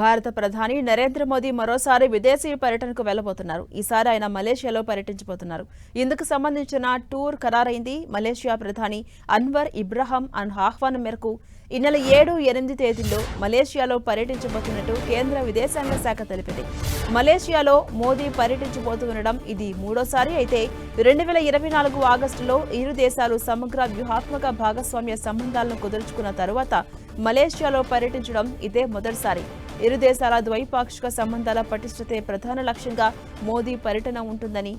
భారత ప్రధాని నరేంద్ర మోదీ మరోసారి విదేశీ పర్యటనకు వెళ్ళబోతున్నారు ఈసారి ఆయన మలేషియాలో పర్యటించబోతున్నారు. ఇందుకు సంబంధించిన టూర్ ఖరారైంది. మలేషియా ప్రధాని అన్వర్ ఇబ్రహం అన్ ఆహ్వానం మేరకు ఈ నెల ఏడు ఎనిమిది తేదీల్లో మలేషియాలో పర్యటించబోతున్నట్టు కేంద్ర విదేశాంగ శాఖ తెలిపింది. మలేషియాలో మోదీ పర్యటించబోతుండడం ఇది మూడోసారి అయితే రెండు వేల ఇరవై నాలుగు ఆగస్టులో ఇరు దేశాలు సమగ్ర వ్యూహాత్మక భాగస్వామ్య సంబంధాలను కుదుర్చుకున్న తరువాత మలేషియాలో పర్యటించడం ఇదే మొదటిసారి. ఇరు దేశాల ద్వైపాక్షిక సంబంధాల పటిష్టతే ప్రధాన లక్ష్యంగా మోదీ పర్యటన ఉంటుందని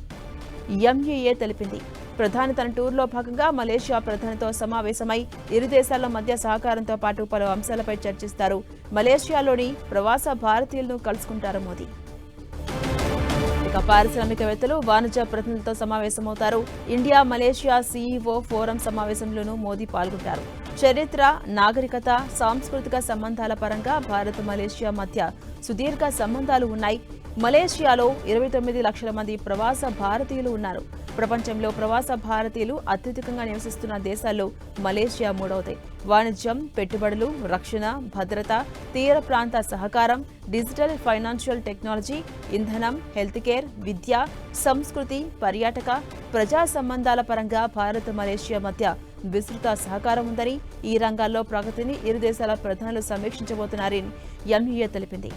ఎంఈఏ తెలిపింది. ప్రధాని తన టూర్లో భాగంగా మలేషియా ప్రధానితో సమావేశమై ఇరు దేశాల మధ్య సహకారంతో పాటు పలు అంశాలపై చర్చిస్తారు. మలేషియాలోని ప్రవాస భారతీయులను కలుసుకుంటారు మోదీ. ఇక పారిశ్రామికవేత్తలు వాణిజ్య ప్రతినిధులతో సమావేశమవుతారు. ఇండియా మలేషియా సీఈఓ ఫోరం సమావేశంలోనూ మోదీ పాల్గొంటారు. చరిత్ర నాగరికత సాంస్కృతిక సంబంధాల పరంగా భారత్ మలేషియా మధ్య సుదీర్ఘ సంబంధాలు ఉన్నాయి. మలేషియాలో ఇరవై తొమ్మిది లక్షల మంది ప్రవాస భారతీయులు ఉన్నారు. ప్రపంచంలో ప్రవాస భారతీయులు అత్యధికంగా నివసిస్తున్న దేశాల్లో మలేషియా మూడవది. వాణిజ్యం పెట్టుబడులు రక్షణ భద్రత తీర ప్రాంత సహకారం డిజిటల్ ఫైనాన్షియల్ టెక్నాలజీ ఇంధనం హెల్త్ కేర్ విద్య సంస్కృతి పర్యాటక ప్రజా సంబంధాల పరంగా భారత్ మలేషియా మధ్య విస్తృత సహకారం ఉందని ఈ రంగాల్లో ప్రగతిని ఇరు దేశాల ప్రధానులు సమీక్షించబోతున్నారని ఎంఈఏ తెలిపింది.